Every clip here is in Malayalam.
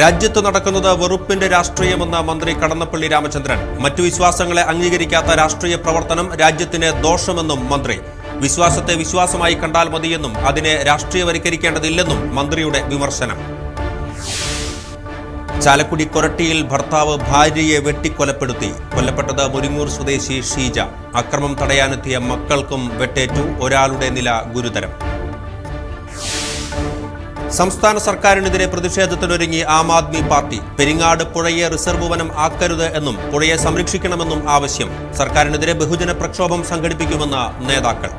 രാജ്യത്ത് നടക്കുന്നത് വെറുപ്പിന്റെ രാഷ്ട്രീയമെന്ന മന്ത്രി കടന്നപ്പള്ളി രാമചന്ദ്രൻ. മറ്റു വിശ്വാസങ്ങളെ അംഗീകരിക്കാത്ത രാഷ്ട്രീയ പ്രവർത്തനം രാജ്യത്തിന് ദോഷമെന്നും മന്ത്രി. വിശ്വാസത്തെ വിശ്വാസമായി കണ്ടാൽ മതിയെന്നും അതിനെ രാഷ്ട്രീയവൽക്കരിക്കേണ്ടതില്ലെന്നും മന്ത്രിയുടെ വിമർശനം. ചാലക്കുടി കൊരട്ടിയിൽ ഭർത്താവ് ഭാര്യയെ വെട്ടിക്കൊലപ്പെടുത്തി. കൊല്ലപ്പെട്ടത് മുരിങ്ങൂർ സ്വദേശി ഷീജ. അക്രമം തടയാനെത്തിയ മക്കൾക്കും വെട്ടേറ്റു. ഒരാളുടെ നില ഗുരുതരം. സംസ്ഥാന സർക്കാരിനെതിരെ പ്രതിഷേധത്തിനൊരുങ്ങി ആം ആദ്മി പാർട്ടി. പെരിങ്ങാട് പുഴയെ റിസർവ് വനം ആക്കരുത് എന്നും പുഴയെ സംരക്ഷിക്കണമെന്നും ആവശ്യം. സർക്കാരിനെതിരെ ബഹുജന പ്രക്ഷോഭം സംഘടിപ്പിക്കുമെന്ന നേതാക്കൾ.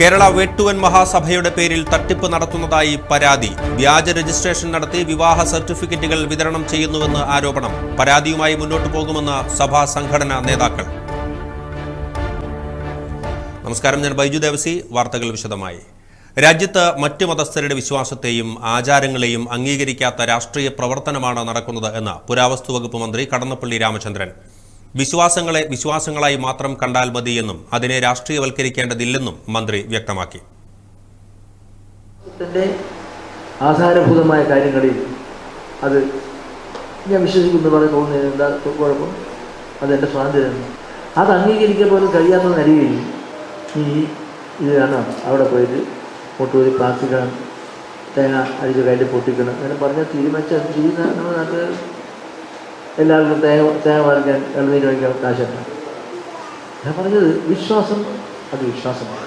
കേരള വേട്ടുവൻ മഹാസഭയുടെ പേരിൽ തട്ടിപ്പ് നടത്തുന്നതായി പരാതി. വ്യാജ രജിസ്ട്രേഷൻ നടത്തി വിവാഹ സർട്ടിഫിക്കറ്റുകൾ വിതരണം ചെയ്യുന്നുവെന്ന് ആരോപണം. പരാതിയുമായി മുന്നോട്ടു പോകുമെന്ന് സഭാ സംഘടനാ നേതാക്കൾ. നമസ്കാരം ഞാൻ ബൈജു ദേവസി. വാർത്തകൾ വിശദമായി. രാജ്യത്ത് മറ്റ് മതസ്ഥരുടെ വിശ്വാസത്തെയും ആചാരങ്ങളെയും അംഗീകരിക്കാത്ത രാഷ്ട്രീയ പ്രവർത്തനമാണ് നടക്കുന്നത് എന്ന് പുരാവസ്തു വകുപ്പ് മന്ത്രി കടന്നപ്പള്ളി രാമചന്ദ്രൻ. വിശ്വാസങ്ങളെ വിശ്വാസങ്ങളായി മാത്രം കണ്ടാൽ മതിയെന്നും അതിനെ രാഷ്ട്രീയവൽക്കരിക്കേണ്ടതില്ലെന്നും മന്ത്രി വ്യക്തമാക്കി. ആധാരഭൂതമായ കാര്യങ്ങളിൽ അത് ഞാൻ വിശ്വസിക്കുന്നു പറഞ്ഞ് എന്താ കുഴപ്പം? അതെന്റെ സ്വാതന്ത്ര്യമാണ്. അത് അംഗീകരിക്കാൻ പോലും കഴിയാത്ത നിലയിൽ ഈ ഇത് കാണാം അവിടെ പോയിട്ട് പൊട്ടൂരി പ്രാർത്ഥിക്കണം തേങ്ങ അടിച്ച് കയ്യിൽ പൊട്ടിക്കണം അങ്ങനെ പറഞ്ഞാൽ തീരുമാനിച്ച് ചെയ്യുന്ന നമ്മുടെ നാട്ടിൽ എല്ലാവർക്കും തേങ്ങ തേങ്ങ വാങ്ങിക്കാൻ ഇളനീര് വാങ്ങിക്കാൻ കാശുണ്ട്. ഞാൻ പറഞ്ഞത് വിശ്വാസം അത് വിശ്വാസമാണ്.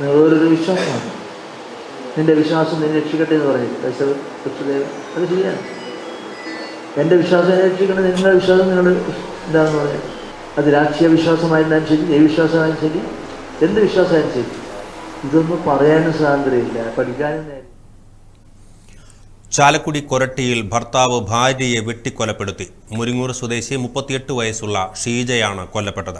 നിങ്ങളൊരു വിശ്വാസമാണ്. നിന്റെ വിശ്വാസം നിന്നെ രക്ഷിക്കട്ടെ എന്ന് പറയും കൈസവ് കൃഷ്ണദേവൻ അത് ശരിയാണ് എന്റെ വിശ്വാസം എന്നെ രക്ഷിക്കണം നിങ്ങളുടെ വിശ്വാസം നിങ്ങൾ എന്താണെന്ന് പറയാം അത് രാഷ്ട്രീയ വിശ്വാസമായിരുന്നാലും ശരി ദൈവവിശ്വാസമായാലും ശരി. എന്ത് വിശ്വാസം ശരി ഇതൊന്നും പറയാനും സ്വാതന്ത്ര്യമില്ല. പഠിക്കാനും ചാലക്കുടി കൊരട്ടിയിൽ ഭർത്താവ് ഭാര്യയെ വെട്ടിക്കൊലപ്പെടുത്തി. മുരിങ്ങൂർ സ്വദേശി മുപ്പത്തിയെട്ട് വയസ്സുള്ള ഷീജയാണ് കൊല്ലപ്പെട്ടത്.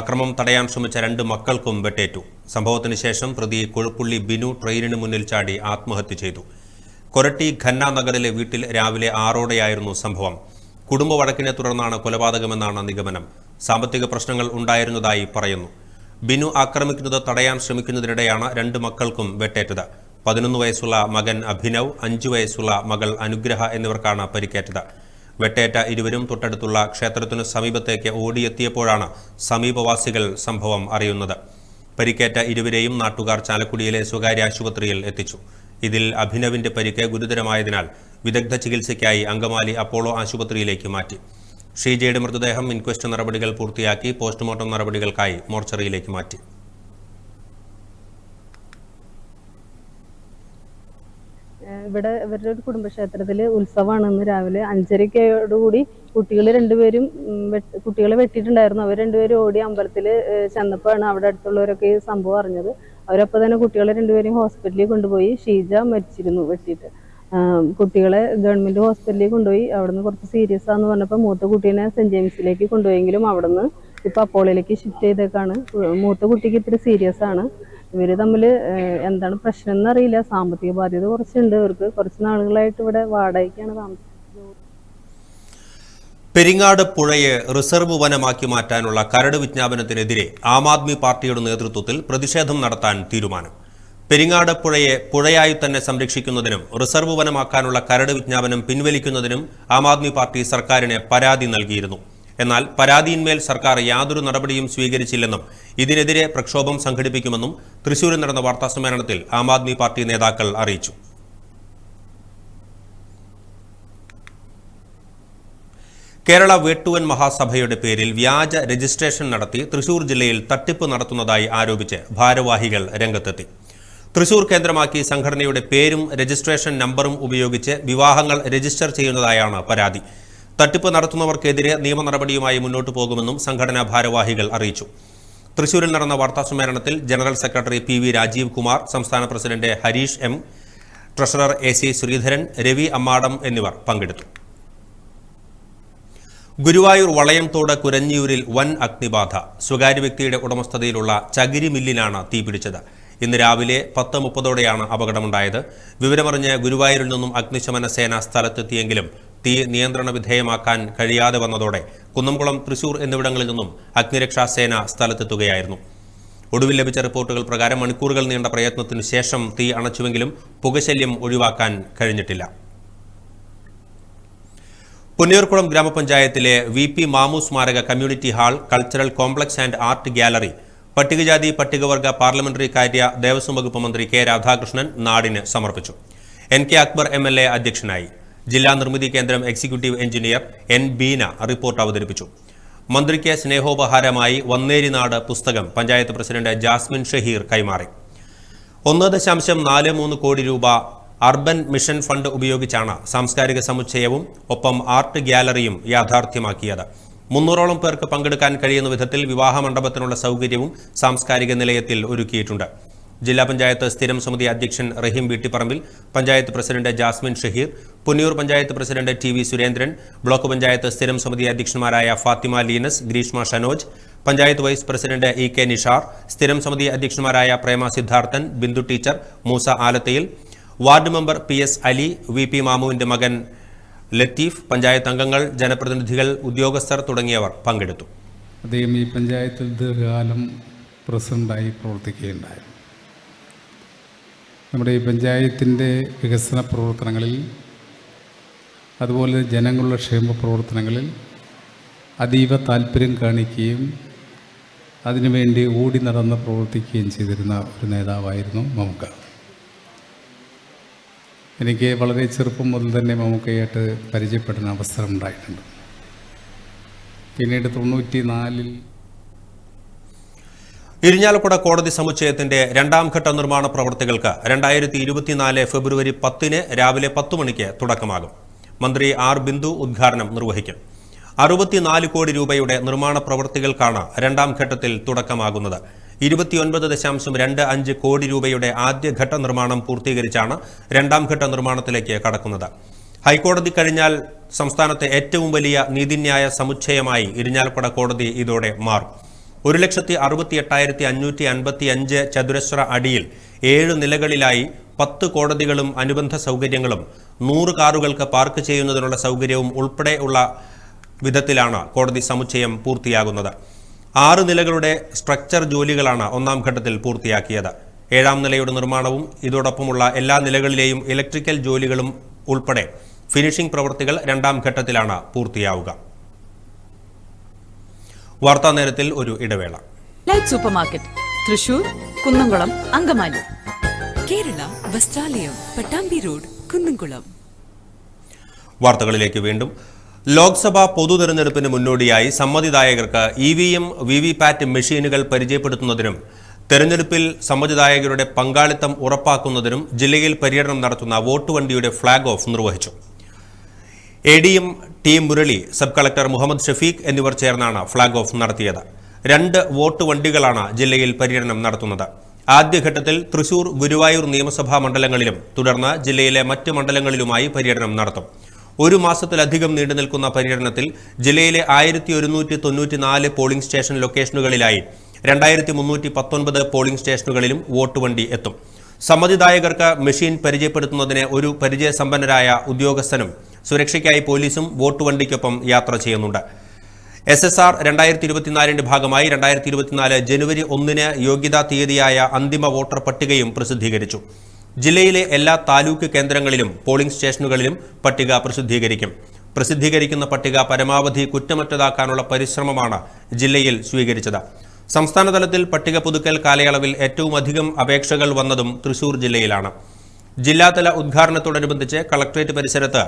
അക്രമം തടയാൻ ശ്രമിച്ച രണ്ട് മക്കൾക്കും വെട്ടേറ്റു. സംഭവത്തിന് ശേഷം പ്രതി കൊഴുപ്പുള്ളി ബിനു ട്രെയിനിന് മുന്നിൽ ചാടി ആത്മഹത്യ ചെയ്തു. കൊരട്ടി ഖന്ന നഗറിലെ വീട്ടിൽ രാവിലെ ആറോടെയായിരുന്നു സംഭവം. കുടുംബ വഴക്കിനെ തുടർന്നാണ് കൊലപാതകമെന്നാണ് നിഗമനം. സാമ്പത്തിക പ്രശ്നങ്ങൾ ഉണ്ടായിരുന്നതായി പറയുന്നു. ബിനു ആക്രമിക്കുന്നത് തടയാൻ ശ്രമിക്കുന്നതിനിടെയാണ് രണ്ട് മക്കൾക്കും വെട്ടേറ്റത്. പതിനൊന്ന് വയസ്സുള്ള മകൻ അഭിനവ് അഞ്ചു വയസ്സുള്ള മകൾ അനുഗ്രഹ എന്നിവർക്കാണ് പരിക്കേറ്റത്. വെട്ടേറ്റ ഇരുവരും തൊട്ടടുത്തുള്ള ക്ഷേത്രത്തിനു സമീപത്തേക്ക് ഓടിയെത്തിയപ്പോഴാണ് സമീപവാസികൾ സംഭവം അറിയുന്നത്. പരിക്കേറ്റ ഇരുവരെയും നാട്ടുകാർ ചാലക്കുടിയിലെ സ്വകാര്യ ആശുപത്രിയിൽ എത്തിച്ചു. ഇതിൽ അഭിനവിന്റെ പരിക്ക് ഗുരുതരമായതിനാൽ വിദഗ്ധ ചികിത്സയ്ക്കായി അങ്കമാലി അപ്പോളോ ആശുപത്രിയിലേക്ക് മാറ്റി. ഷീജയുടെ മൃതദേഹം ഇൻക്വസ്റ്റ് നടപടികൾ പൂർത്തിയാക്കി പോസ്റ്റ്മോർട്ടം നടപടികൾക്കായി മോർച്ചറിയിലേക്ക് മാറ്റി. ഇവിടെ ഇവരുടെ ഒരു കുടുംബക്ഷേത്രത്തിൽ ഉത്സവമാണ് ഇന്ന് രാവിലെ അഞ്ചരയ്ക്കോടുകൂടി കുട്ടികൾ രണ്ടുപേരും കുട്ടികളെ വെട്ടിയിട്ടുണ്ടായിരുന്നു. അവർ രണ്ടുപേരും ഓടി അമ്പലത്തിൽ ചെന്നപ്പോഴാണ് അവിടെ അടുത്തുള്ളവരൊക്കെ ഈ സംഭവം അറിഞ്ഞത്. അവരപ്പോൾ തന്നെ കുട്ടികളെ രണ്ടുപേരും ഹോസ്പിറ്റലിൽ കൊണ്ടുപോയി ഷീജ മരിച്ചിരുന്നു വെട്ടിയിട്ട്. കുട്ടികളെ ഗവൺമെന്റ് ഹോസ്പിറ്റലിൽ കൊണ്ടുപോയി അവിടുന്ന് കുറച്ച് സീരിയസ് ആണെന്ന് പറഞ്ഞപ്പോൾ മൂത്ത കുട്ടീനെ സെന്റ് ജെയിംസിലേക്ക് കൊണ്ടുപോയെങ്കിലും അവിടുന്ന് ഇപ്പോൾ അപ്പോളയിലേക്ക് ഷിഫ്റ്റ് ചെയ്തേക്കാണ്. മൂത്ത കുട്ടിക്ക് ഇത്തിരി സീരിയസ് ആണ്. ഇവർ തമ്മിൽ എന്താണ് പ്രശ്നം എന്നറിയില്ല സാമ്പത്തിക ബാധ്യത കുറച്ചുണ്ട്. ഇവർക്ക് കുറച്ച് നാളുകളായിട്ട് ഇവിടെ വാടകയ്ക്കാണ് താമസം പെരിങ്ങാട് പുഴയെ റിസർവ് വനമാക്കി മാറ്റാനുള്ള കരട് വിജ്ഞാപനത്തിനെതിരെ ആം ആദ്മി പാർട്ടിയുടെ നേതൃത്വത്തിൽ പ്രതിഷേധം നടത്താൻ തീരുമാനം. പെരിങ്ങാട് പുഴയെ പുഴയായി തന്നെ സംരക്ഷിക്കുന്നതിനും റിസർവ് വനമാക്കാനുള്ള കരട് വിജ്ഞാപനം പിൻവലിക്കുന്നതിനും ആം ആദ്മി പാർട്ടി സർക്കാരിന് പരാതി നൽകിയിരുന്നു. എന്നാൽ പരാതിയിന്മേൽ സർക്കാർ യാതൊരു നടപടിയും സ്വീകരിച്ചില്ലെന്നും ഇതിനെതിരെ പ്രക്ഷോഭം സംഘടിപ്പിക്കുമെന്നും തൃശൂരിൽ നടന്ന വാർത്താസമ്മേളനത്തിൽ ആം ആദ്മി പാർട്ടി നേതാക്കൾ അറിയിച്ചു. കേരള വേട്ടുവൻ മഹാസഭയുടെ പേരിൽ വ്യാജ രജിസ്ട്രേഷൻ നടത്തി തൃശൂർ ജില്ലയിൽ തട്ടിപ്പ് നടത്തുന്നതായി ആരോപിച്ച് ഭാരവാഹികൾ രംഗത്തെത്തി. തൃശൂർ കേന്ദ്രമാക്കി സംഘടനയുടെ പേരും രജിസ്ട്രേഷൻ നമ്പറും ഉപയോഗിച്ച് വിവാഹങ്ങൾ രജിസ്റ്റർ ചെയ്യുന്നതായാണ് പരാതി. തട്ടിപ്പ് നടത്തുന്നവർക്കെതിരെ നിയമ നടപടിയുമായി മുന്നോട്ടു പോകുമെന്നും സംഘടനാ ഭാരവാഹികൾ അറിയിച്ചു. തൃശൂരിൽ നടന്ന വാർത്താസമ്മേളനത്തിൽ general secretary P Rajeev Kumar സംസ്ഥാന president Harish M treasurer A C Sreedharan Ravi Ammadam എന്നിവർ പങ്കെടുത്തു. ഗുരുവായൂർ വളയംതോട് കുരഞ്ഞിയൂരിൽ വൻ അഗ്നിബാധ. സ്വകാര്യ വ്യക്തിയുടെ ഉടമസ്ഥതയിലുള്ള ചകിരി മില്ലിലാണ് തീപിടിച്ചത്. ഇന്ന് രാവിലെ പത്ത് മുപ്പതോടെയാണ് അപകടമുണ്ടായത്. വിവരമറിഞ്ഞ് ഗുരുവായൂരിൽ നിന്നും അഗ്നിശമന സേന സ്ഥലത്തെത്തിയെങ്കിലും തീ നിയന്ത്രണ വിധേയമാക്കാൻ കഴിയാതെ വന്നതോടെ കുന്നംകുളം തൃശൂർ എന്നിവിടങ്ങളിൽ നിന്നും അഗ്നിരക്ഷാ സേന സ്ഥലത്തെത്തുകയായിരുന്നു. ഒടുവിൽ ലഭിച്ച റിപ്പോർട്ടുകൾ പ്രകാരം മണിക്കൂറുകൾ നീണ്ട പ്രയത്നത്തിനു ശേഷം തീ അണച്ചുവെങ്കിലും പുകശല്യം ഒഴിവാക്കാൻ കഴിഞ്ഞിട്ടില്ല. പുന്നയൂർക്കുളം ഗ്രാമപഞ്ചായത്തിലെ വി പി മാമു സ്മാരക community hall cultural complex and art gallery പട്ടികജാതി പട്ടികവർഗ പാർലമെന്ററി കാര്യ ദേവസ്വം വകുപ്പ് മന്ത്രി കെ രാധാകൃഷ്ണൻ നാടിന് സമർപ്പിച്ചു. N K Akbar M L A അധ്യക്ഷനായി ജില്ലാ നിർമ്മിതി കേന്ദ്രം executive engineer N Beena report അവതരിപ്പിച്ചു. മന്ത്രിക്ക് സ്നേഹോപഹാരമായി വന്നേരിനാട് പുസ്തകം പഞ്ചായത്ത് പ്രസിഡന്റ് ജാസ്മിൻ ഷഹീർ കൈമാറി. ഒന്ന് ദശാംശം നാല് മൂന്ന് കോടി രൂപ അർബൻ മിഷൻ ഫണ്ട് ഉപയോഗിച്ചാണ് സാംസ്കാരിക സമുച്ചയവും ഒപ്പം ആർട്ട് ഗ്യാലറിയും യാഥാർത്ഥ്യമാക്കിയത്. മുന്നൂറോളം പേർക്ക് പങ്കെടുക്കാൻ കഴിയുന്ന വിധത്തിൽ വിവാഹ മണ്ഡപത്തിനുള്ള സൗകര്യവും സാംസ്കാരിക നിലയത്തിൽ ഒരുക്കിയിട്ടുണ്ട്. ജില്ലാ പഞ്ചായത്ത് സ്ഥിരം സമിതി അധ്യക്ഷൻ Rahim Veettipparambil panchayat president Jasmin Shaheer Punniyur panchayat president T V Surendran block panchayat സ്ഥിരം സമിതി അധ്യക്ഷന്മാരായ Fathima Leenas Greeshma Shanoj panchayat vice president E K Nishar സ്ഥിരം സമിതി അധ്യക്ഷന്മാരായ Prema Siddharthan Bindu teacher Moosa Alathayil ward member P S Ali V P മാമുവിന്റെ മകൻ ലത്തീഫ് പഞ്ചായത്ത് അംഗങ്ങൾ ജനപ്രതിനിധികൾ ഉദ്യോഗസ്ഥർ തുടങ്ങിയവർ പങ്കെടുത്തു. അദ്ദേഹം ഈ പഞ്ചായത്തിൽ ദീർഘകാലം പ്രസിഡന്റായി പ്രവർത്തിക്കുകയുണ്ടായി. നമ്മുടെ ഈ പഞ്ചായത്തിന്റെ വികസന പ്രവർത്തനങ്ങളിൽ അതുപോലെ ജനങ്ങളുടെ ക്ഷേമ പ്രവർത്തനങ്ങളിൽ അതീവ താല്പര്യം കാണിക്കുകയും അതിനുവേണ്ടി ഓടി നടന്ന് പ്രവർത്തിക്കുകയും ചെയ്തിരുന്ന ഒരു നേതാവായിരുന്നു മമുക്ക. എനിക്ക് വളരെ ചെറുപ്പം മുതൽ തന്നെ മമ്മൂക്കയായിട്ട് പരിചയപ്പെടുന്ന അവസരം ഉണ്ടായിട്ടുണ്ട്. പിന്നീട് തൊണ്ണൂറ്റി നാലിൽ ഇരിഞ്ഞാലക്കുട കോടതി സമുച്ചയത്തിന്റെ രണ്ടാം ഘട്ട നിർമ്മാണ പ്രവൃത്തികൾക്ക് രണ്ടായിരത്തി ഇരുപത്തിനാല് ഫെബ്രുവരി പത്തിന് രാവിലെ പത്ത് മണിക്ക് തുടക്കമാകും. മന്ത്രി ആർ ബിന്ദു ഉദ്ഘാടനം നിർവഹിക്കും. അറുപത്തിനാല് കോടി രൂപയുടെ നിർമ്മാണ പ്രവൃത്തികൾക്കാണ് രണ്ടാം ഘട്ടത്തിൽ തുടക്കമാകുന്നത്. ഇരുപത്തിയൊൻപത് ദശാംശം രണ്ട് അഞ്ച് കോടി രൂപയുടെ ആദ്യഘട്ട നിർമ്മാണം പൂർത്തീകരിച്ചാണ് രണ്ടാം ഘട്ട നിർമ്മാണത്തിലേക്ക് കടക്കുന്നത്. ഹൈക്കോടതി കഴിഞ്ഞാൽ സംസ്ഥാനത്തെ ഏറ്റവും വലിയ നീതിന്യായ സമുച്ചയമായി ഇരിഞ്ഞാലക്കുട കോടതി ഇതോടെ മാറും. ഒരു ലക്ഷത്തി അറുപത്തി എട്ടായിരത്തി അഞ്ഞൂറ്റി അൻപത്തി അഞ്ച് ചതുരശ്ര അടിയിൽ ഏഴ് നിലകളിലായി പത്ത് കോടതികളും അനുബന്ധ സൗകര്യങ്ങളും നൂറ് കാറുകൾക്ക് പാർക്ക് ചെയ്യുന്നതിനുള്ള സൗകര്യവും ഉൾപ്പെടെയുള്ള വിധത്തിലാണ് കോടതി സമുച്ചയം പൂർത്തിയാകുന്നത്. ആറ് നിലകളുടെ സ്ട്രക്ചർ ജോലികളാണ് ഒന്നാം ഘട്ടത്തിൽ പൂർത്തിയാക്കിയത്. ഏഴാം നിലയുടെ നിർമ്മാണവും ഇതോടൊപ്പമുള്ള എല്ലാ നിലകളിലെയും ഇലക്ട്രിക്കൽ ജോലികളും ഉൾപ്പെടെ ഫിനിഷിംഗ് പ്രവൃത്തികൾ രണ്ടാം ഘട്ടത്തിലാണ് പൂർത്തിയാവുക. വാർത്താ നേരത്തിൽ ഒരു ഇടവേള. Light supermarket Thrissur Kunnamkulam Angamaly. Kerala Vasthralayam Pattambi road Kunnamkulam. വാർത്തകളിലേക്ക് വീണ്ടും ലോക്സഭാ പൊതു തെരഞ്ഞെടുപ്പിന് മുന്നോടിയായി സമ്മതിദായകർക്ക് E V M V V PAT മെഷീനുകൾ പരിചയപ്പെടുത്തുന്നതിനും തെരഞ്ഞെടുപ്പിൽ സമ്മതിദായകരുടെ പങ്കാളിത്തം ഉറപ്പാക്കുന്നതിനും ജില്ലയിൽ പര്യടനം നടത്തുന്ന വോട്ട് വണ്ടിയുടെ ഫ്ളാഗ് ഓഫ് നിർവഹിച്ചു. A D M T Murali sub collector Muhammad Shafeeq എന്നിവർ ചേർന്നാണ് ഫ്ളാഗ് ഓഫ് നടത്തിയത്. രണ്ട് വോട്ട് വണ്ടികളാണ് ജില്ലയിൽ പര്യടനം നടത്തുന്നത്. ആദ്യഘട്ടത്തിൽ തൃശൂർ ഗുരുവായൂർ നിയമസഭാ മണ്ഡലങ്ങളിലും തുടർന്ന് ജില്ലയിലെ മറ്റ് മണ്ഡലങ്ങളിലുമായി പര്യടനം നടത്തും. ഒരു മാസത്തിലധികം നീണ്ടു നിൽക്കുന്ന പര്യടനത്തിൽ ജില്ലയിലെ ആയിരത്തി ഒരുന്നൂറ്റി തൊണ്ണൂറ്റി നാല് പോളിംഗ് സ്റ്റേഷൻ ലൊക്കേഷനുകളിലായി രണ്ടായിരത്തി മുന്നൂറ്റി പത്തൊൻപത് പോളിംഗ് സ്റ്റേഷനുകളിലും വോട്ട് വണ്ടി എത്തും. സമ്മതിദായകർക്ക് മെഷീൻ പരിചയപ്പെടുത്തുന്നതിന് ഒരു പരിചയസമ്പന്നരായ ഉദ്യോഗസ്ഥനും സുരക്ഷയ്ക്കായി പോലീസും വോട്ട് വണ്ടിക്കൊപ്പം യാത്ര ചെയ്യുന്നുണ്ട്. എസ് എസ് ആർ രണ്ടായിരത്തി ഇരുപത്തിനാലിന്റെ ഭാഗമായി രണ്ടായിരത്തി ഇരുപത്തിനാല് ജനുവരി ഒന്നിന് യോഗ്യതാ തീയതിയായ അന്തിമ വോട്ടർ പട്ടികയും പ്രസിദ്ധീകരിച്ചു. ജില്ലയിലെ എല്ലാ താലൂക്ക് കേന്ദ്രങ്ങളിലും പോളിംഗ് സ്റ്റേഷനുകളിലും പട്ടിക പ്രസിദ്ധീകരിക്കും. പ്രസിദ്ധീകരിക്കുന്ന പട്ടിക പരമാവധി കുറ്റമറ്റതാക്കാനുള്ള പരിശ്രമമാണ് ജില്ലയിൽ സ്വീകരിച്ചത്. സംസ്ഥാനതലത്തിൽ പട്ടിക പുതുക്കൽ കാലയളവിൽ ഏറ്റവും അധികം അപേക്ഷകൾ വന്നതും തൃശൂർ ജില്ലയിലാണ്. ജില്ലാതല ഉദ്ഘാടനത്തോടനുബന്ധിച്ച് കളക്ട്രേറ്റ് പരിസരത്ത്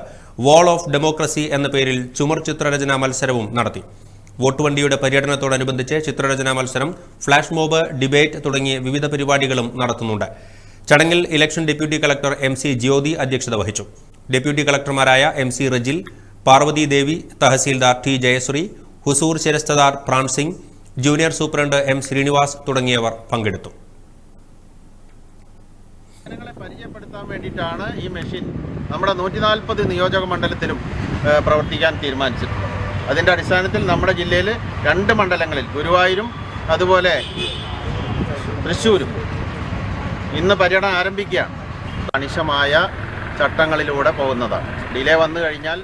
വാൾ ഓഫ് ഡെമോക്രസി എന്ന പേരിൽ ചുമർ ചിത്രരചനാ മത്സരവും നടത്തി. വോട്ട് വണ്ടിയുടെ പര്യടനത്തോടനുബന്ധിച്ച് ചിത്രരചനാ മത്സരം ഫ്ലാഷ് മോബ് ഡിബേറ്റ് തുടങ്ങിയ വിവിധ പരിപാടികളും നടത്തുന്നുണ്ട്. ചടങ്ങിൽ election deputy collector M C Jyothi അധ്യക്ഷത വഹിച്ചു. Deputy കളക്ടർമാരായ M C Rejil Parvathy Devi tahsildar T Jayasree huzur sheristadar Pran Singh junior superintendent M Srinivas തുടങ്ങിയവർ പങ്കെടുത്തു. ജനങ്ങളെ പരിചയപ്പെടുത്താൻ വേണ്ടിയിട്ടാണ് ഈ മെഷീൻ നമ്മുടെ നൂറ്റി നാൽപ്പത് നിയോജക മണ്ഡലത്തിലും പ്രവർത്തിക്കാൻ തീരുമാനിച്ചിട്ടുള്ളത്. അതിന്റെ അടിസ്ഥാനത്തിൽ നമ്മുടെ ജില്ലയിൽ രണ്ട് മണ്ഡലങ്ങളിൽ ഗുരുവായൂരും അതുപോലെ തൃശ്ശൂരും ഇന്ന് പര്യടനം ആരംഭിക്കുകയാണ്. കണിശമായ ചട്ടങ്ങളിലൂടെ പോകുന്നതാണ്. ഡിലേ വന്നു കഴിഞ്ഞാൽ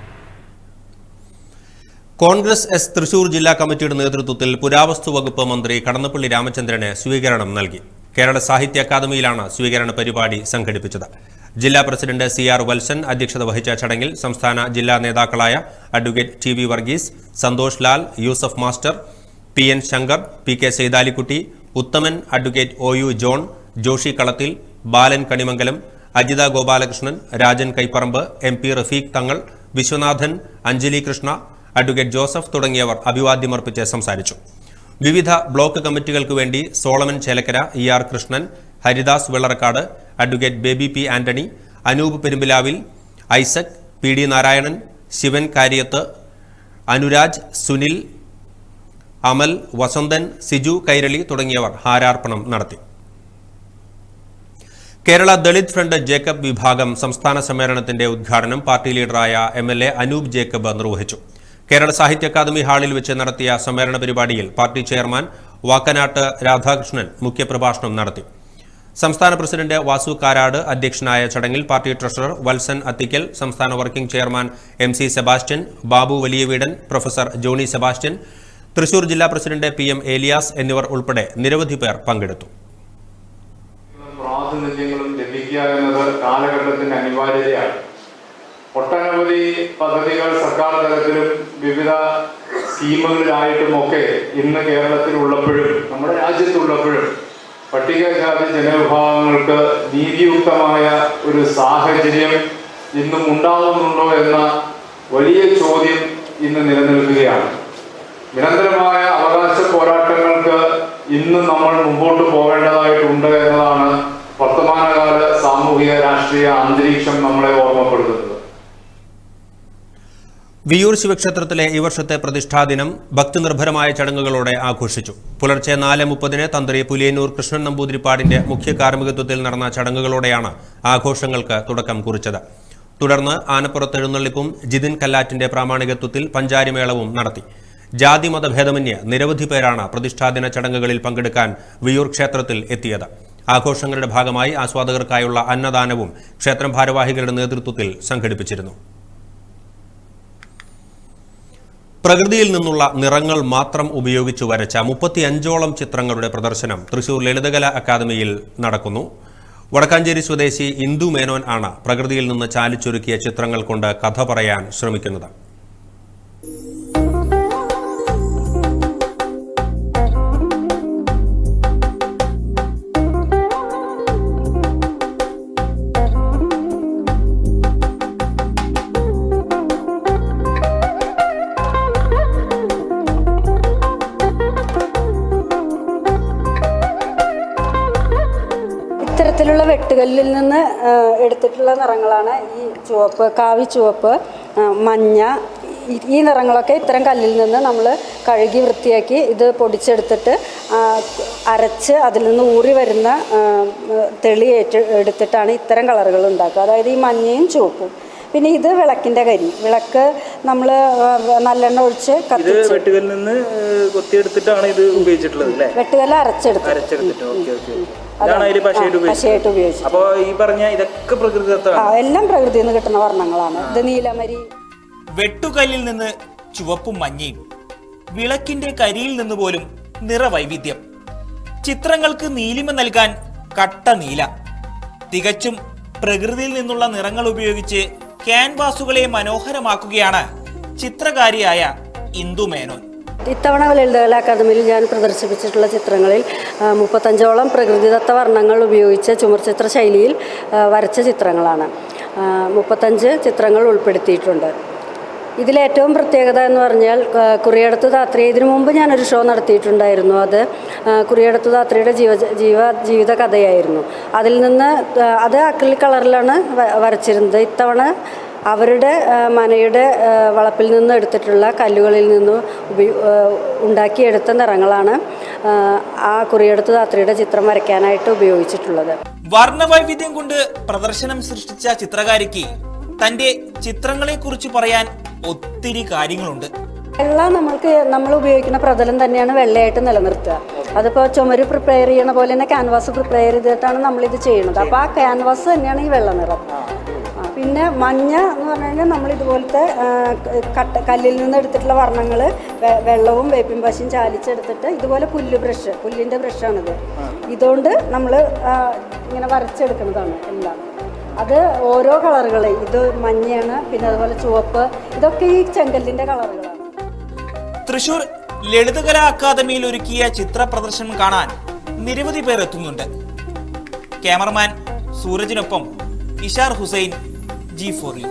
കോൺഗ്രസ് എസ് തൃശൂർ ജില്ലാ കമ്മിറ്റിയുടെ നേതൃത്വത്തിൽ പുരാവസ്തു വകുപ്പ് മന്ത്രി കടന്നപ്പള്ളി രാമചന്ദ്രന് സ്വീകരണം നൽകി. കേരള സാഹിത്യ അക്കാദമിയിലാണ് സ്വീകരണ പരിപാടി സംഘടിപ്പിച്ചത്. ജില്ലാ പ്രസിഡന്റ് സി ആർ വത്സൻ അധ്യക്ഷത വഹിച്ച ചടങ്ങിൽ സംസ്ഥാന ജില്ലാ നേതാക്കളായ advocate T V Varghese Santhosh Lal Yusuf master P N Shankar P K Saithalikutty Uthaman advocate O U John Joshy Kalathil Balan Kanimangalam Ajitha Gopalakrishnan Rajan Kaiparambu M P Rafeeq Thangal Viswanathan Anjali Krishna advocate Joseph തുടങ്ങിയവർ അഭിവാദ്യമർപ്പിച്ച് സംസാരിച്ചു. വിവിധ ബ്ലോക്ക് കമ്മിറ്റികൾക്ക് വേണ്ടി Solomon Chelakkara E R Krishnan Haridas Vellarakkad advocate Baby P Antony Anoop പെരുമ്പിലാവിൽ Isaac P D Narayanan Sivan Karyath Anuraj Sunil Amal Vasanthan Siju Kairali തുടങ്ങിയവർ ഹാരാർപ്പണം നടത്തി. കേരള ദളിത് ഫ്രണ്ട് ജേക്കബ് വിഭാഗം സംസ്ഥാന സമ്മേളനത്തിന്റെ ഉദ്ഘാടനം party ലീഡറായ M L A Anoop Jacob നിർവഹിച്ചു. കേരള സാഹിത്യ അക്കാദമി ഹാളിൽ വെച്ച് നടത്തിയ സമ്മേളന പരിപാടിയിൽ പാർട്ടി ചെയർമാൻ വാക്കനാട്ട് രാധാകൃഷ്ണൻ മുഖ്യപ്രഭാഷണം നടത്തി. സംസ്ഥാന പ്രസിഡന്റ് വാസു കാരാട് അധ്യക്ഷനായ ചടങ്ങിൽ പാർട്ടി ട്രഷറർ വത്സൻ അത്തിക്കൽ സംസ്ഥാന working chairman M C Sebastian Babu Valiyaveedan professor Johny Sebastian Thrissur ജില്ലാ പ്രസിഡന്റ് പി എം ഏലിയാസ് എന്നിവർ ഉൾപ്പെടെ നിരവധി പേർ പങ്കെടുത്തു. പ്രാതിനിധ്യങ്ങളും ലഭിക്കുക എന്നത് കാലഘട്ടത്തിന്റെ അനിവാര്യതയാണ്. ഒട്ടനവധി പദ്ധതികൾ സർക്കാർ തലത്തിലും വിവിധ സ്കീമുകളിലായിട്ടും ഒക്കെ ഇന്ന് കേരളത്തിലുള്ളപ്പോഴും നമ്മുടെ രാജ്യത്തുള്ളപ്പോഴും പട്ടികജാതി ജനവിഭാഗങ്ങൾക്ക് നീതിയുക്തമായ ഒരു സാഹചര്യം ഇന്നും ഉണ്ടാകുന്നുണ്ടോ എന്ന വലിയ ചോദ്യം ഇന്ന് നിലനിൽക്കുകയാണ്. നിരന്തരമായ അവകാശ പോരാട്ടങ്ങൾക്ക് ഇന്ന് നമ്മൾ മുമ്പോട്ട് പോകേണ്ടതായിട്ടുണ്ട് എന്നതാണ് വർത്തമാനകാല സാമൂഹിക രാഷ്ട്രീയ അന്തരീക്ഷം നമ്മളെ ഓർമ്മപ്പെടുത്തുന്നത്. വിയൂർ ശിവക്ഷേത്രത്തിലെ ഈ വർഷത്തെ പ്രതിഷ്ഠാദിനം ഭക്തിനിർഭരമായ ചടങ്ങുകളോടെ ആഘോഷിച്ചു. പുലർച്ചെ നാല് മുപ്പതിന് തന്ത്രി പുലിയന്നൂർ കൃഷ്ണൻ നമ്പൂതിരിപ്പാടിന്റെ മുഖ്യ കാർമ്മികത്വത്തിൽ നടന്ന ചടങ്ങുകളോടെയാണ് ആഘോഷങ്ങൾക്ക് തുടക്കം കുറിച്ചത്. തുടർന്ന് ആനപ്പുറത്ത് എഴുന്നള്ളിപ്പും ജിതിൻ കല്ലാറ്റിന്റെ പ്രാമാണികത്വത്തിൽ പഞ്ചാരിമേളവും നടത്തി. ജാതി മതഭേദമന്യേ നിരവധി പേരാണ് പ്രതിഷ്ഠാദിന ചടങ്ങുകളിൽ പങ്കെടുക്കാൻ വിയൂർ ക്ഷേത്രത്തിൽ എത്തിയത്. ആഘോഷങ്ങളുടെ ഭാഗമായി ആസ്വാദകർക്കായുള്ള അന്നദാനവും ക്ഷേത്രം ഭാരവാഹികളുടെ നേതൃത്വത്തിൽ സംഘടിപ്പിച്ചിരുന്നു. പ്രകൃതിയിൽ നിന്നുള്ള നിറങ്ങൾ മാത്രം ഉപയോഗിച്ച് വരച്ച മുപ്പത്തിയഞ്ചോളം ചിത്രങ്ങളുടെ പ്രദർശനം തൃശൂർ ലളിതകലാ അക്കാദമിയിൽ നടക്കുന്നു. വടക്കാഞ്ചേരി സ്വദേശി ഇന്ദു മേനോൻ ആണ് പ്രകൃതിയിൽ നിന്ന് ചാലിച്ചൊരുക്കിയ ചിത്രങ്ങൾ കൊണ്ട് കഥ പറയാൻ ശ്രമിക്കുന്നത്. ഇത്തരത്തിലുള്ള വെട്ടുകല്ലിൽ നിന്ന് എടുത്തിട്ടുള്ള നിറങ്ങളാണ് ഈ ചുവപ്പ് കാവി ചുവപ്പ് മഞ്ഞ ഈ- നിറങ്ങളൊക്കെ ഇത്തരം കല്ലിൽ നിന്ന് നമ്മൾ കഴുകി വൃത്തിയാക്കി ഇത് പൊടിച്ചെടുത്തിട്ട് അരച്ച് അതിൽ നിന്ന് ഊറി വരുന്ന തെളി ഏറ്റ എടുത്തിട്ടാണ് ഇത്തരം കളറുകൾ ഉണ്ടാക്കുക. അതായത് ഈ മഞ്ഞയും ചുവപ്പും. പിന്നെ ഇത് വിളക്കിന്റെ കരി. വിളക്ക് നമ്മൾ നല്ലെണ്ണ ഒഴിച്ച് വെട്ടുകല്ലിൽ നിന്ന് കൊത്തിയെടുത്തിട്ടാണ് ഇത് ഉപയോഗിച്ചിട്ടുള്ളത് വെട്ടുകല്ല് അരച്ചെടുത്ത്. അരച്ചെടുത്തിട്ട്. Okay okay. പശയായിട്ട് അപ്പോൾ ഈ പറഞ്ഞ ഇതൊക്കെ പ്രകൃതിദത്തമാണ്. എല്ലാം പ്രകൃതിയിൽ നിന്ന് കിട്ടുന്ന വർണങ്ങളാണ്. ഇത് നീലമരി. വെട്ടുകല്ലിൽ നിന്ന് ചുവപ്പും മഞ്ഞയും വിളക്കിന്റെ കരിയിൽ നിന്ന് പോലും നിറവൈവിധ്യം. ചിത്രങ്ങൾക്ക് നീലിമ നൽകാൻ കട്ട നീല. തികച്ചും പ്രകൃതിയിൽ നിന്നുള്ള നിറങ്ങൾ ഉപയോഗിച്ച് ക്യാൻവാസുകളെ മനോഹരമാക്കുകയാണ് ചിത്രകാരിയായ ഇന്ദു മേനോൻ. ഇത്തവണ ലളിതകലാ അക്കാദമിയിൽ ഞാൻ പ്രദർശിപ്പിച്ചിട്ടുള്ള ചിത്രങ്ങളിൽ മുപ്പത്തഞ്ചോളം പ്രകൃതിദത്ത വർണങ്ങൾ ഉപയോഗിച്ച് ചുമർചിത്ര ശൈലിയിൽ വരച്ച ചിത്രങ്ങളാണ്. മുപ്പത്തഞ്ച് ചിത്രങ്ങൾ ഉൾപ്പെടുത്തിയിട്ടുണ്ട്. ഇതിലേറ്റവും പ്രത്യേകത എന്ന് പറഞ്ഞാൽ കുറിയടത്ത് താത്രി ഇതിനു മുമ്പ് ഞാനൊരു ഷോ നടത്തിയിട്ടുണ്ടായിരുന്നു അത്. കുറിയടത്ത് താത്രിയുടെ ജീവ ജീവ ജീവിത കഥയായിരുന്നു. അതിൽ നിന്ന് അത് അക്രിലിക് കളറിലാണ് വരച്ചിരുന്നത്. ഇത്തവണ അവരുടെ മനയുടെ വളപ്പിൽ നിന്ന് എടുത്തിട്ടുള്ള കല്ലുകളിൽ നിന്നും ഉപയോ ഉണ്ടാക്കിയെടുത്ത നിറങ്ങളാണ് ആ, കുറിയെടുത്ത് ധാത്രിയുടെ ചിത്രം വരയ്ക്കാനായിട്ട് ഉപയോഗിച്ചിട്ടുള്ളത്. വർണവൈവിധ്യം കൊണ്ട് പ്രദർശനം സൃഷ്ടിച്ച ചിത്രകാരിക്ക് തന്റെ ചിത്രങ്ങളെക്കുറിച്ച് പറയാൻ ഒത്തിരി കാര്യങ്ങളുണ്ട്. വെള്ള നമ്മൾക്ക് നമ്മൾ ഉപയോഗിക്കുന്ന പ്രതലം തന്നെയാണ് വെള്ളയായിട്ട് നിലനിർത്തുക. അതിപ്പോൾ ചുമര് പ്രിപ്പയർ ചെയ്യണ പോലെ തന്നെ ക്യാൻവാസ് പ്രിപ്പയർ ചെയ്തിട്ടാണ് നമ്മളിത് ചെയ്യുന്നത്. അപ്പോൾ ആ ക്യാൻവാസ് തന്നെയാണ് ഈ വെള്ള നിറം. പിന്നെ മഞ്ഞ എന്ന് പറഞ്ഞു കഴിഞ്ഞാൽ നമ്മൾ ഇതുപോലത്തെ കട്ട കല്ലിൽ നിന്ന് എടുത്തിട്ടുള്ള വർണങ്ങൾ വെള്ളവും വേപ്പിൻ പശയും ചാലിച്ചെടുത്തിട്ട് ഇതുപോലെ പുല്ല് ബ്രഷ് പുല്ലിന്റെ ബ്രഷാണിത്. ഇതുകൊണ്ട് നമ്മൾ ഇങ്ങനെ വരച്ചെടുക്കുന്നതാണ് എല്ലാം. അത് ഓരോ കളറുകൾ ഇത് മഞ്ഞയാണ് പിന്നെ അതുപോലെ ചുവപ്പ് ഇതൊക്കെ ഈ ചെങ്കല്ലിന്റെ കളറുകളാണ്. തൃശൂർ ലളിതകലാ അക്കാദമിയിൽ ഒരുക്കിയ ചിത്ര പ്രദർശനം കാണാൻ നിരവധി പേർ എത്തുന്നുണ്ട്. Cameraman സൂരജിനൊപ്പം Ishar Hussain G four U.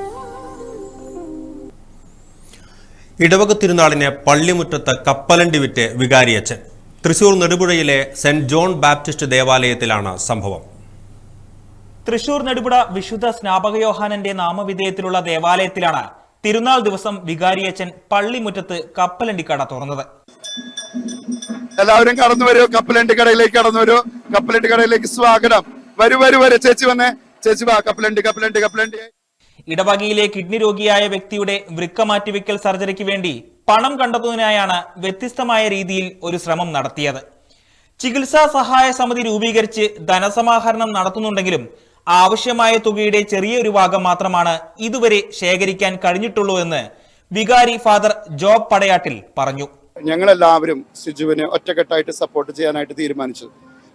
ഇടവക തിരുനാളിന് പള്ളിമുറ്റത്ത് കപ്പലണ്ടി വിറ്റ് വികാരിയച്ചൻ തൃശൂർ നെടുപുഴയിലെ സെന്റ് ജോൺ ബാപ്റ്റിസ്റ്റ് ദേവാലയത്തിലാണ് സംഭവം. തൃശൂർ നെടുപുഴ വിശുദ്ധ സ്നാപക യോഹാനന്റെ നാമവിധേയത്തിലുള്ള ദേവാലയത്തിലാണ് തിരുനാൾ ദിവസം വികാരിയച്ചൻ പള്ളിമുറ്റത്ത് കപ്പലണ്ടിക്കട തുറന്നത്. എല്ലാവരും കടന്നു വരൂ. കപ്പലണ്ടി കടയിലേക്ക് കടന്നു വരൂ. കപ്പലണ്ടി കടയിലേക്ക് സ്വാഗതം. വരൂ വരൂ വരൂ. ചേച്ചി വന്നേ. ചേച്ചി വാ കപ്പലണ്ടി കപ്പലണ്ടി കപ്പലണ്ടി. ഇടവകയിലെ കിഡ്നി രോഗിയായ വ്യക്തിയുടെ വൃക്ക മാറ്റിവെക്കൽ സർജറിക്ക് വേണ്ടി പണം കണ്ടെത്തുന്നതിനായാണ് വ്യത്യസ്തമായ രീതിയിൽ ഒരു ശ്രമം നടത്തിയത്. ചികിത്സാ സഹായ സമിതി രൂപീകരിച്ച് ധനസമാഹരണം നടത്തുന്നുണ്ടെങ്കിലും ആവശ്യമായ തുകയുടെ ചെറിയൊരു ഭാഗം മാത്രമാണ് ഇതുവരെ ശേഖരിക്കാൻ കഴിഞ്ഞിട്ടുള്ളൂ എന്ന് വികാരി ഫാദർ ജോബ് പടയാട്ടിൽ പറഞ്ഞു. ഞങ്ങളെല്ലാവരും സിജുവിനെ ഒറ്റക്കെട്ടായിട്ട് സപ്പോർട്ട് ചെയ്യാനായിട്ട് തീരുമാനിച്ചു.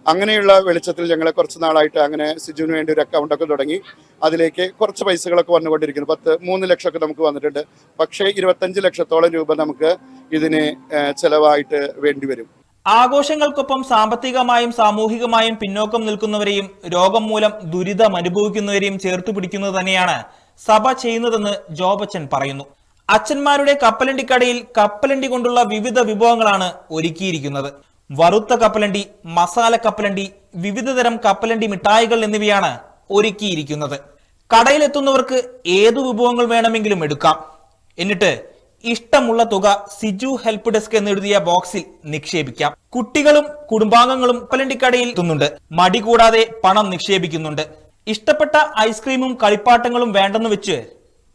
അങ്ങനെയുള്ള വെളിച്ചത്തിൽ ഞങ്ങൾ കുറച്ച് നാളായിട്ട് അങ്ങനെ സിജുവിന് വേണ്ടി ഒരു അക്കൗണ്ടൊക്കെ തുടങ്ങി. അതിലേക്ക് കുറച്ച് പൈസകളൊക്കെ വന്നുകൊണ്ടിരിക്കുന്നു. പത്ത് മൂന്ന് ലക്ഷമൊക്കെ നമുക്ക് വന്നിട്ടുണ്ട്. പക്ഷേ ഇരുപത്തഞ്ച് ലക്ഷത്തോളം രൂപ നമുക്ക് ഇതിന് ചെലവായിട്ട് വേണ്ടിവരും ആഘോഷങ്ങൾക്കൊപ്പം സാമ്പത്തികമായും സാമൂഹികമായും പിന്നോക്കം നിൽക്കുന്നവരെയും രോഗം മൂലം ദുരിതം അനുഭവിക്കുന്നവരെയും ചേർത്തു പിടിക്കുന്നത് തന്നെയാണ് സഭ ചെയ്യുന്നതെന്ന് ജോബച്ചൻ പറയുന്നു. അച്ഛന്മാരുടെ കപ്പലണ്ടിക്കടയിൽ കപ്പലണ്ടി കൊണ്ടുള്ള വിവിധ വിഭവങ്ങളാണ് ഒരുക്കിയിരിക്കുന്നത്. വറുത്ത കപ്പലണ്ടി മസാല കപ്പലണ്ടി വിവിധതരം കപ്പലണ്ടി മിഠായികൾ എന്നിവയാണ് ഒരുക്കിയിരിക്കുന്നത്. കടയിലെത്തുന്നവർക്ക് ഏതു വിഭവങ്ങൾ വേണമെങ്കിലും എടുക്കാം. എന്നിട്ട് ഇഷ്ടമുള്ള തുക സിജു ഹെൽപ്പ് ഡെസ്ക് എന്നെഴുതിയ ബോക്സിൽ നിക്ഷേപിക്കാം. കുട്ടികളും കുടുംബാംഗങ്ങളും കപ്പലണ്ടിക്കടയിൽ എത്തുന്നുണ്ട്. മടി കൂടാതെ പണം നിക്ഷേപിക്കുന്നുണ്ട്. ഇഷ്ടപ്പെട്ട ഐസ്ക്രീമും കളിപ്പാട്ടങ്ങളും വേണ്ടെന്ന് വെച്ച്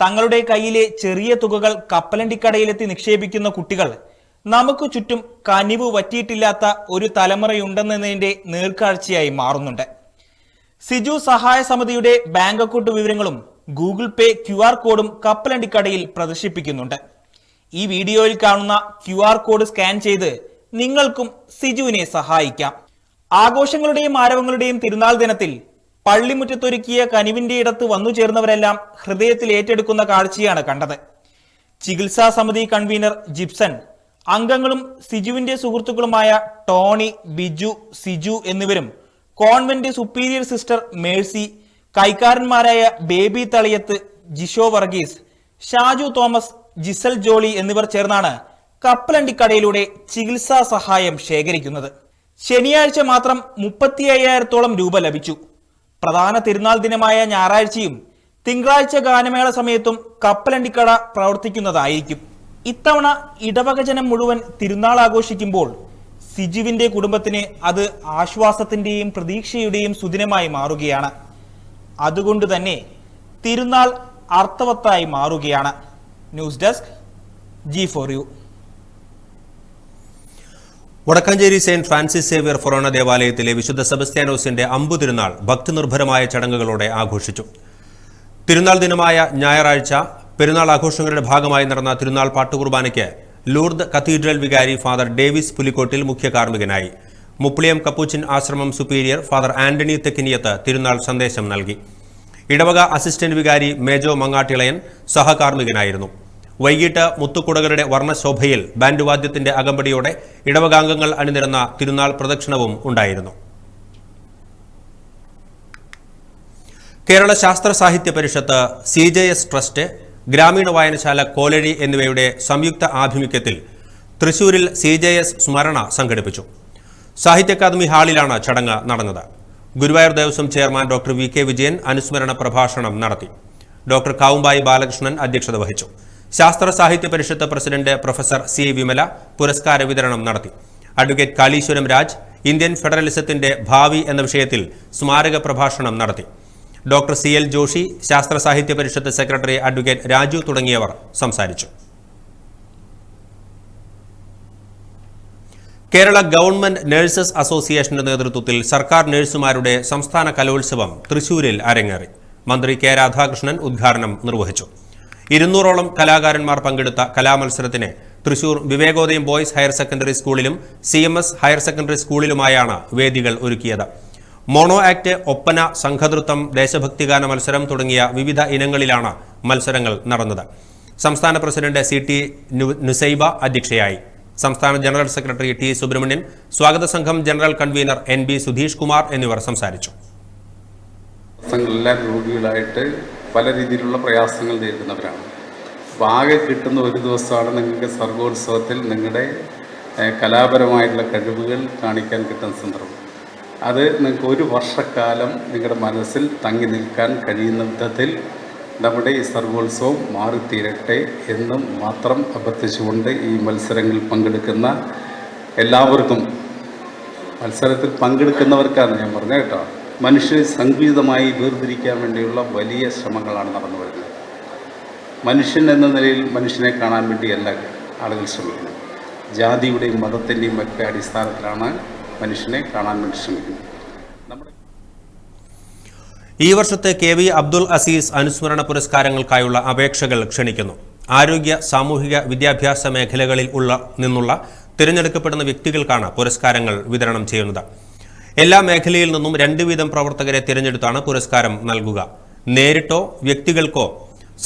തങ്ങളുടെ കയ്യിലെ ചെറിയ തുകകൾ കപ്പലണ്ടിക്കടയിലെത്തി നിക്ഷേപിക്കുന്ന കുട്ടികൾ നമുക്ക് ചുറ്റും കനിവ് വറ്റിയിട്ടില്ലാത്ത ഒരു തലമുറയുണ്ടെന്നതിന്റെ നേർക്കാഴ്ചയായി മാറുന്നുണ്ട്. സിജു സഹായ സമിതിയുടെ ബാങ്ക് അക്കൗണ്ട് വിവരങ്ങളും ഗൂഗിൾ പേ ക്യു ആർ കോഡും കപ്പലണ്ടിക്കടയിൽ പ്രദർശിപ്പിക്കുന്നുണ്ട്. ഈ വീഡിയോയിൽ കാണുന്ന ക്യു ആർ കോഡ് സ്കാൻ ചെയ്ത് നിങ്ങൾക്കും സിജുവിനെ സഹായിക്കാം. ആഘോഷങ്ങളുടെയും ആരവങ്ങളുടെയും തിരുനാൾ ദിനത്തിൽ പള്ളിമുറ്റത്തൊരുക്കിയ കനിവിന്റെ ഇടത്ത് വന്നു ചേർന്നവരെല്ലാം ഹൃദയത്തിൽ ഏറ്റെടുക്കുന്ന കാഴ്ചയാണ് കണ്ടത്. ചികിത്സാ സമിതി കൺവീനർ ജിപ്സൺ അംഗങ്ങളും സിജുവിന്റെ സുഹൃത്തുക്കളുമായ ടോണി ബിജു സിജു എന്നിവരും കോൺവെന്റ് സുപ്പീരിയർ സിസ്റ്റർ മേഴ്സി കൈക്കാരന്മാരായ ബേബി തളിയത്ത് ജിഷോ വർഗീസ് ഷാജു തോമസ് ജിസൽ ജോളി എന്നിവർ ചേർന്നാണ് കപ്പലണ്ടിക്കടയിലൂടെ ചികിത്സാ സഹായം ശേഖരിക്കുന്നത്. ശനിയാഴ്ച മാത്രം മുപ്പത്തി അയ്യായിരത്തോളം രൂപ ലഭിച്ചു. പ്രധാന തിരുനാൾ ദിനമായ ഞായറാഴ്ചയും തിങ്കളാഴ്ച ഗാനമേള സമയത്തും കപ്പലണ്ടിക്കട പ്രവർത്തിക്കുന്നതായിരിക്കും. ഇത്തവണ ഇടവക ജനം മുഴുവൻ തിരുനാൾ ആഘോഷിക്കുമ്പോൾ സിജുവിന്റെ കുടുംബത്തിന് അത് ആശ്വാസത്തിന്റെയും പ്രതീക്ഷയുടെയും സുദിനമായി മാറുകയാണ്. അതുകൊണ്ട് തന്നെ തിരുനാൾ അർത്ഥവത്തായി മാറുകയാണ്. News desk G four U. Vadakkanchery saint Francis Xavier forane ദേവാലയത്തിലെ വിശുദ്ധ സെബസ്ത്യാനോസിന്റെ അമ്പു തിരുനാൾ ഭക്തിനിർഭരമായ ചടങ്ങുകളോടെ ആഘോഷിച്ചു. തിരുനാൾ ദിനമായ ഞായറാഴ്ച പെരുന്നാൾ ആഘോഷങ്ങളുടെ ഭാഗമായി നടന്ന തിരുനാൾ പാട്ടുകുർബാനയ്ക്ക് ലൂർദ് കത്തീഡ്രൽ വികാരി ഫാദർ ഡേവിസ് പുലിക്കോട്ടിൽ മുഖ്യ കാർമ്മികനായി. മുപ്ലിയം കപ്പൂച്ചിൻ ആശ്രമം സുപ്പീരിയർ ഫാദർ ആന്റണി തെക്കിനിയത്ത് തിരുനാൾ സന്ദേശം നൽകി. ഇടവക അസിസ്റ്റന്റ് വികാരി മേജോ മങ്ങാട്ടിളയൻ സഹകാർമ്മികനായിരുന്നു. വൈകിട്ട് മുത്തുക്കുടകളുടെ വർണശോഭയിൽ ബാൻഡ് വാദ്യത്തിന്റെ അകമ്പടിയോടെ ഇടവകാംഗങ്ങൾ അണിനിരന്ന തിരുനാൾ പ്രദക്ഷിണവും ഉണ്ടായിരുന്നു. കേരള ശാസ്ത്ര സാഹിത്യ പരിഷത്ത് സി ട്രസ്റ്റ് ഗ്രാമീണ വായനശാല കോലഴി എന്നിവയുടെ സംയുക്ത ആഭിമുഖ്യത്തിൽ തൃശൂരിൽ സി ജെ എസ് സ്മരണ സംഘടിപ്പിച്ചു. സാഹിത്യ അക്കാദമി ഹാളിലാണ് ചടങ്ങ് നടന്നത്. Guruvayur Devaswom chairman doctor V K Vijayan അനുസ്മരണ പ്രഭാഷണം നടത്തി. ഡോക്ടർ കാവുമ്പായി ബാലകൃഷ്ണൻ അധ്യക്ഷത വഹിച്ചു. Sasthra Sahithya Parishad president professor C Vimala പുരസ്കാര വിതരണം നടത്തി. അഡ്വക്കേറ്റ് കാളീശ്വരം രാജ് ഇന്ത്യൻ ഫെഡറലിസത്തിന്റെ ഭാവി എന്ന വിഷയത്തിൽ സ്മാരക പ്രഭാഷണം നടത്തി. ഡോക്ടർ സി എൽ ജോഷി ശാസ്ത്ര സാഹിത്യ പരിഷത്ത് സെക്രട്ടറി അഡ്വക്കേറ്റ് രാജു തുടങ്ങിയവർ സംസാരിച്ചു. കേരള ഗവൺമെന്റ് നഴ്സസ് അസോസിയേഷന്റെ നേതൃത്വത്തിൽ സർക്കാർ നഴ്സുമാരുടെ സംസ്ഥാന കലോത്സവം തൃശൂരിൽ അരങ്ങേറി. മന്ത്രി കെ രാധാകൃഷ്ണൻ ഉദ്ഘാടനം നിർവഹിച്ചു. ഇരുന്നൂറോളം കലാകാരന്മാർ പങ്കെടുത്ത കലാമത്സരത്തിന് Thrissur Vivekodayam boys higher secondary സ്കൂളിലും സി ഹയർ സെക്കൻഡറി സ്കൂളിലുമായാണ് വേദികൾ ഒരുക്കിയത്. മോണോ ആക്ട് ഒപ്പന സംഘതൃത്വം ദേശഭക്തിഗാന മത്സരം തുടങ്ങിയ വിവിധ ഇനങ്ങളിലാണ് മത്സരങ്ങൾ നടന്നത്. സംസ്ഥാന പ്രസിഡന്റ് സി ടി നുസൈബ അധ്യക്ഷയായി. സംസ്ഥാന ജനറൽ സെക്രട്ടറി ടി സുബ്രഹ്മണ്യൻ സ്വാഗത സംഘം general convener N B Sudheesh Kumar എന്നിവർ സംസാരിച്ചു. രോഗികളായിട്ട് പല രീതിയിലുള്ള പ്രയാസങ്ങൾ നേരിടുന്നവരാണ്. ആകെ കിട്ടുന്ന ഒരു ദിവസമാണ് നിങ്ങൾക്ക് സർഗോത്സവത്തിൽ നിങ്ങളുടെ കലാപരമായിട്ടുള്ള കഴിവുകൾ കാണിക്കാൻ കിട്ടുന്ന സന്ദർഭം. അത് നിങ്ങൾക്ക് ഒരു വർഷക്കാലം നിങ്ങളുടെ മനസ്സിൽ തങ്ങി നിൽക്കാൻ കഴിയുന്ന വിധത്തിൽ നമ്മുടെ ഈ സർഗോത്സവം മാറിത്തീരട്ടെ എന്നും മാത്രം അഭ്യർത്ഥിച്ചുകൊണ്ട് ഈ മത്സരങ്ങളിൽ പങ്കെടുക്കുന്ന എല്ലാവർക്കും മത്സരത്തിൽ പങ്കെടുക്കുന്നവർക്കാണ് ഞാൻ പറഞ്ഞത് കേട്ടോ. മനുഷ്യരെ സംഗീതമായി വേർതിരിക്കാൻ വേണ്ടിയുള്ള വലിയ ശ്രമങ്ങളാണ് നടന്നു വരുന്നത്. മനുഷ്യൻ എന്ന നിലയിൽ മനുഷ്യനെ കാണാൻ വേണ്ടിയല്ല ആളുകൾ ശ്രമിക്കുന്നത്. ജാതിയുടെയും മതത്തിന്റെയും ഒക്കെ അടിസ്ഥാനത്തിലാണ് മനുഷ്യനെ കാണാൻ വേണ്ടി ശ്രമിക്കുന്നു. ഈ വർഷത്തെ കെ വി അബ്ദുൾ അസീസ് അനുസ്മരണ പുരസ്കാരങ്ങൾക്കായുള്ള അപേക്ഷകൾ ക്ഷണിക്കുന്നു. ആരോഗ്യ സാമൂഹിക വിദ്യാഭ്യാസ മേഖലകളിൽ ഉള്ള നിന്നുള്ള തിരഞ്ഞെടുക്കപ്പെടുന്ന വ്യക്തികൾക്കാണ് പുരസ്കാരങ്ങൾ വിതരണം ചെയ്യുന്നത്. എല്ലാ മേഖലയിൽ നിന്നും രണ്ട് വീതം പ്രവർത്തകരെ തിരഞ്ഞെടുത്താണ് പുരസ്കാരം നൽകുക. നേരിട്ടോ വ്യക്തികൾക്കോ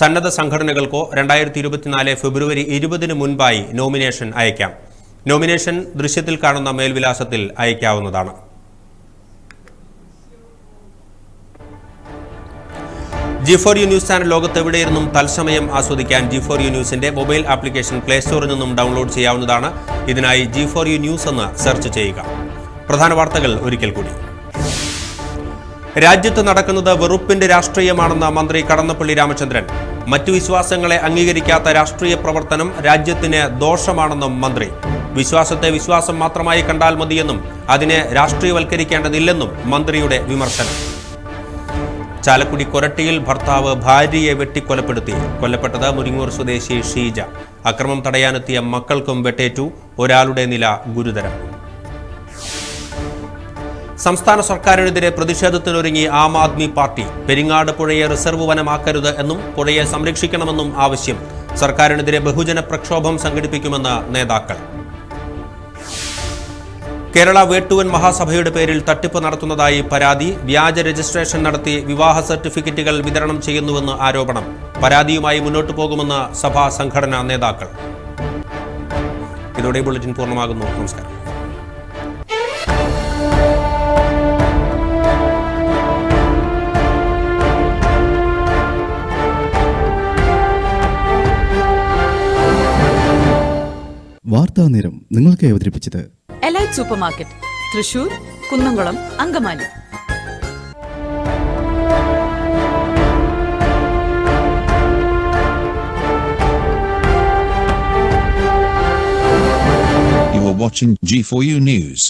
സന്നദ്ധ സംഘടനകൾക്കോ രണ്ടായിരത്തി ഇരുപത്തിനാല് ഫെബ്രുവരി ഇരുപതിന് മുൻപായി നോമിനേഷൻ അയക്കാം. നോമിനേഷൻ ദൃശ്യത്തിൽ കാണുന്ന മേൽവിലാസത്തിൽ അയക്കാവുന്നതാണ്. G four U news channel ലോകത്ത് എവിടെയിരുന്നും തത്സമയം ആസ്വദിക്കാൻ ജി ഫോർ യു ന്യൂസിന്റെ മൊബൈൽ ആപ്ലിക്കേഷൻ പ്ലേ സ്റ്റോറിൽ നിന്നും ഡൗൺലോഡ് ചെയ്യാവുന്നതാണ്. ഇതിനായി ജി ഫോർ യു ന്യൂസ് എന്ന് സെർച്ച് ചെയ്യുക. പ്രധാന വാർത്തകൾ ഒരിക്കൽ കൂടി. രാജ്യത്ത് നടക്കുന്നത് വെറുപ്പിന്റെ രാഷ്ട്രീയമാണെന്ന മന്ത്രി കടന്നപ്പള്ളി രാമചന്ദ്രൻ. മറ്റു വിശ്വാസങ്ങളെ അംഗീകരിക്കാത്ത രാഷ്ട്രീയ പ്രവർത്തനം രാജ്യത്തിന് ദോഷമാണെന്നും മന്ത്രി. വിശ്വാസത്തെ വിശ്വാസം മാത്രമായി കണ്ടാൽ മതിയെന്നും അതിനെ രാഷ്ട്രീയവൽക്കരിക്കേണ്ടതില്ലെന്നും മന്ത്രിയുടെ വിമർശനം. ചാലക്കുടി കൊരട്ടിയിൽ ഭർത്താവ് ഭാര്യയെ വെട്ടിക്കൊലപ്പെടുത്തി. കൊല്ലപ്പെട്ടത് മുരിങ്ങൂർ സ്വദേശി ഷീജ. അക്രമം തടയാനെത്തിയ മക്കൾക്കും വെട്ടേറ്റു. ഒരാളുടെ നില ഗുരുതരം. സംസ്ഥാന സർക്കാരിനെതിരെ പ്രതിഷേധത്തിനൊരുങ്ങി ആം ആദ്മി പാർട്ടി. പെരിങ്ങാട് പുഴയെ റിസർവ് വനമാക്കരുത് എന്നും പുഴയെ സംരക്ഷിക്കണമെന്നും ആവശ്യം. സർക്കാരിനെതിരെ ബഹുജന പ്രക്ഷോഭം സംഘടിപ്പിക്കുമെന്ന് നേതാക്കൾ. കേരള വേട്ടുവൻ മഹാസഭയുടെ പേരിൽ തട്ടിപ്പ് നടത്തുന്നതായി പരാതി വ്യാജ രജിസ്ട്രേഷൻ നടത്തി വിവാഹ സർട്ടിഫിക്കറ്റുകൾ വിതരണം ചെയ്യുന്നുവെന്ന് ആരോപണം. പരാതിയുമായി മുന്നോട്ടു പോകുമെന്ന് സഭാ സംഘടനാ നേതാക്കൾ. ഇതോടെ ബുള്ളറ്റിൻ പൂർണമാകുന്നു. നമസ്കാരം. വാർത്താ നേരം നിങ്ങൾക്ക് അവതരിപ്പിച്ചത് elite super market Thrissur Kunnamkulam Angamaly You are watching G4U News.